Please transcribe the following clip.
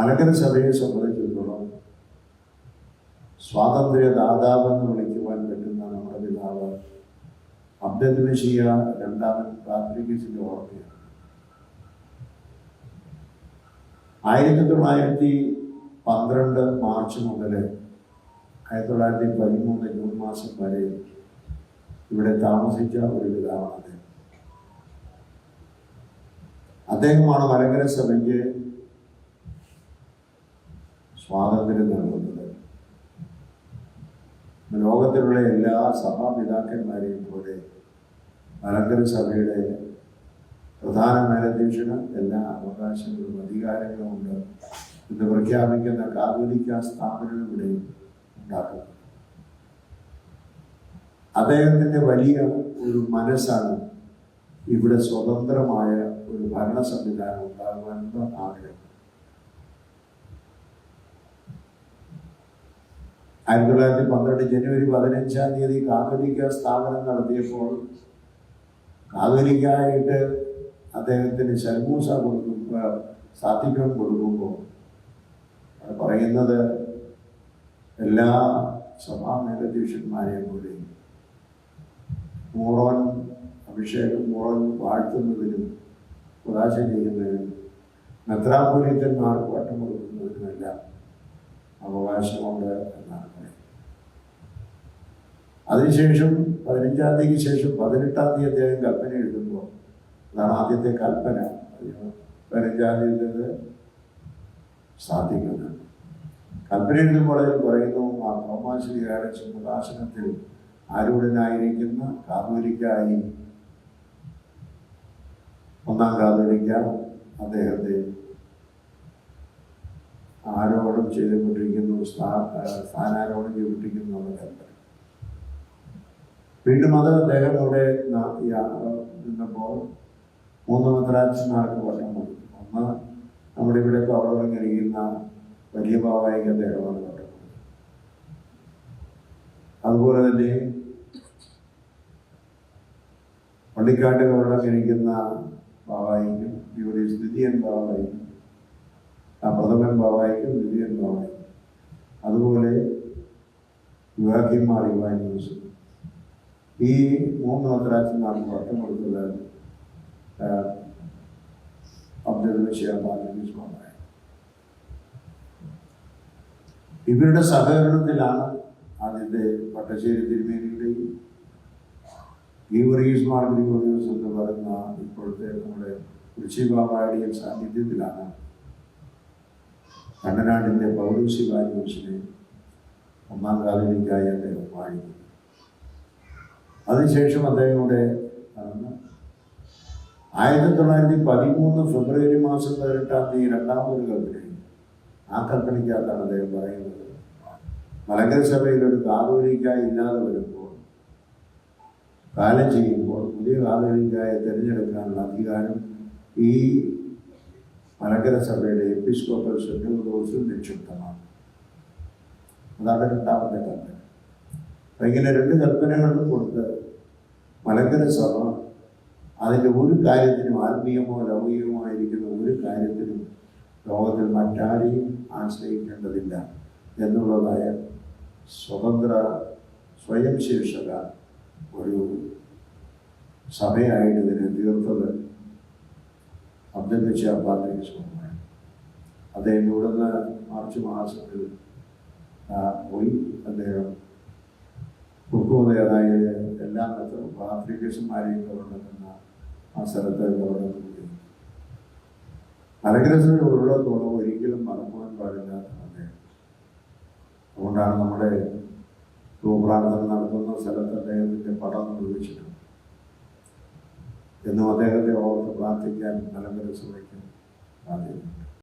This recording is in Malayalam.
മലങ്കര സഭയെ സംബന്ധിച്ചിടത്തോളം സ്വാതന്ത്ര്യ ദാതാവെന്ന് വിളിക്കുവാൻ പറ്റുന്ന നമ്മുടെ പിതാവ് അബ്ദുൽബഷീയ രണ്ടാമൻ കാത്രികസിന്റെ ഓർമ്മയാണ്. ആയിരത്തി തൊള്ളായിരത്തി പന്ത്രണ്ട് മാർച്ച് മുതൽ ആയിരത്തി തൊള്ളായിരത്തി പതിമൂന്ന് ജൂൺ മാസം വരെ ഇവിടെ താമസിച്ച ഒരു പിതാവാണ് അദ്ദേഹം. അദ്ദേഹമാണ് മലങ്കര സഭയ്ക്ക് സ്വാതന്ത്ര്യം നൽകുന്നത്. ലോകത്തിലുള്ള എല്ലാ സഭാപിതാക്കന്മാരെയും പോലെ മലങ്കര സഭയുടെ പ്രധാന മേലധ്യക്ഷന് എല്ലാ അവകാശങ്ങളും അധികാരങ്ങളും ഉണ്ട്. എന്ന് പ്രഖ്യാപിക്കുന്ന കാതോലിക്ക സ്ഥാപനം ഇവിടെ ഉണ്ടാക്കുന്നത് അദ്ദേഹത്തിന്റെ വലിയ ഒരു മനസ്സാണ് ഇവിടെ സ്വതന്ത്രമായ ഒരു ഭരണ സംവിധാനം ഉണ്ടാകുവാനുള്ള ആഗ്രഹം. ആയിരത്തി തൊള്ളായിരത്തി പന്ത്രണ്ട് ജനുവരി പതിനഞ്ചാം തീയതി കാതോലിക്ക സ്ഥാപനം നടത്തിയപ്പോൾ കാതോലിക്കായിട്ട് അദ്ദേഹത്തിന് ശൽമൂസ കൊടുക്കുമ്പോൾ സാത്വികം കൊടുക്കുമ്പോൾ പറയുന്നത് എല്ലാ സഭാ മേലധ്യക്ഷന്മാരെയും പോലെ മൂറോൻ അഭിഷേകം മൂറോൻ വാഴ്ത്തുന്നതിനും പ്രകാശം ചെയ്യുന്നതിനും മെത്രാപൊലീത്തന്മാർക്ക് വട്ടം കൊടുക്കുന്നതിനുമെല്ലാം അവകാശമുണ്ട് എന്നാണ് പറയുന്നത്. അതിനുശേഷം പതിനഞ്ചാം തീയതിക്ക് ശേഷം പതിനെട്ടാം തീയതി അദ്ദേഹം കൽപ്പന എഴുതുമ്പോൾ അതാണ് ആദ്യത്തെ കൽപ്പന. പതിനഞ്ചാം തീയതി സാധിക്കുന്നത്. കൽപ്പന എഴുതുമ്പോൾ അതിൽ പറയുന്നു ആ തോമാശ്രീയുടെ സിംഹാസനത്തിൽ ആരൂഢനായിരിക്കുന്ന കാതോലിക്കായി ഒന്നാം കാതോലിക്ക അദ്ദേഹത്തെ ആരോപണം ചെയ്തുകൊണ്ടിരിക്കുന്നു സ്ഥാ- സ്ഥാനാരോപണം ചെയ്തുകൊണ്ടിരിക്കുന്നു എന്നുള്ള കൽപ്പന വീണ്ടും അത് അദ്ദേഹം അവിടെ നിന്നപ്പോൾ മൂന്ന് മദ്രാജന്മാർക്ക് വട്ടം കൊടുത്തു ഒന്ന് നമ്മുടെ ഇവിടെ പവളം കഴിക്കുന്ന വലിയ ഭാവായിക്ക് അദ്ദേഹമാണ് വട്ടം അതുപോലെ തന്നെ പള്ളിക്കാട്ട് പവളം കഴിക്കുന്ന ഭാവായിക്കും ഇവിടെ സ്ഥിതിയൻ പാവായിക്കും പ്രഥമൻ ബാബായിക്കും ദിവ്യൻ ബാബായിക്കും അതുപോലെ യുവാക്കിമാർ യുവാനീസ് ഈ മൂന്ന് മദ്രാസന്മാർക്ക് വട്ടം കൊടുത്തത് അബ്ദുൽ ബഷീർ ബാബുജി ബാബായി ഇവരുടെ സഹകരണത്തിലാണ് അതിന്റെ പട്ടശ്ശേരി തിരുമേനിയുടെയും ഗീവറീസ് മാർ ഗ്രിഗോറിയോസ് എന്ന് പറയുന്ന ഇപ്പോഴത്തെ നമ്മുടെ ഋഷി ബാബായുടെയും സാന്നിധ്യത്തിലാണ് കണ്ണനാടിന്റെ പൗരൂഷി വാല്യൂസിനെ ഒന്നാം കാലനിക്കായി അദ്ദേഹം വാഴിക്കുന്നു. അതിനുശേഷം അദ്ദേഹം ഇവിടെ നടന്ന്. ആയിരത്തി തൊള്ളായിരത്തി പതിമൂന്ന് ഫെബ്രുവരി മാസം പതിനെട്ടാം തീയതി രണ്ടാമതൊരു കൽപ്പന ആ കൽപ്പനയ്ക്കകത്താണ് അദ്ദേഹം പറയുന്നത്. മലങ്കര സഭയിൽ ഒരു കാതോലിക്കായി ഇല്ലാതെ വരുമ്പോൾ കാലം ചെയ്യുമ്പോൾ പുതിയ കാതോലിക്കായെ തിരഞ്ഞെടുക്കാനുള്ള അധികാരം ഈ മലങ്കര സഭയുടെ എപ്പിസ്കോപ്പൽ സെൻട്രൽ നിക്ഷിപ്തമാണ് അതാണ് രണ്ടാമത്തെ കൽപ്പന. ഇങ്ങനെ രണ്ട് കൽപ്പനകളും കൊടുത്ത് മലങ്കര അതിന്റെ ഒരു കാര്യത്തിനും ആത്മീയമോ ലൗകികമോ ആയിരിക്കുന്ന ഒരു കാര്യത്തിനും ലോകത്തിൽ മറ്റാരെയും ആശ്രയിക്കേണ്ടതില്ല എന്നുള്ളതായ സ്വതന്ത്ര സ്വയം ശീർഷക ഒരു സഭയായിട്ട് ഇതിനെ തീർത്തത് ബഷീർ പാത്രിക സ്വാമിയാണ് അദ്ദേഹം ഇവിടുന്ന് മാർച്ച് മാസത്തിൽ പോയി. അദ്ദേഹം കുക്കുമതയായ എല്ലാ തരത്തിലും പാത്രികേഷന്മാരെയും ഗവർണറുന്ന ആ സ്ഥലത്ത് കൂടി മലഗ്രഹത്തിൽ ഉള്ളത്തോളം ഒരിക്കലും മറക്കുവാൻ പാടില്ല അദ്ദേഹം. അതുകൊണ്ടാണ് നമ്മുടെ പ്രാർത്ഥന നടത്തുന്ന സ്ഥലത്ത് എന്നും അദ്ദേഹത്തെ ഓർത്ത് പ്രാർത്ഥിക്കാൻ മലങ്കര ശ്രമിക്കും സാധ്യത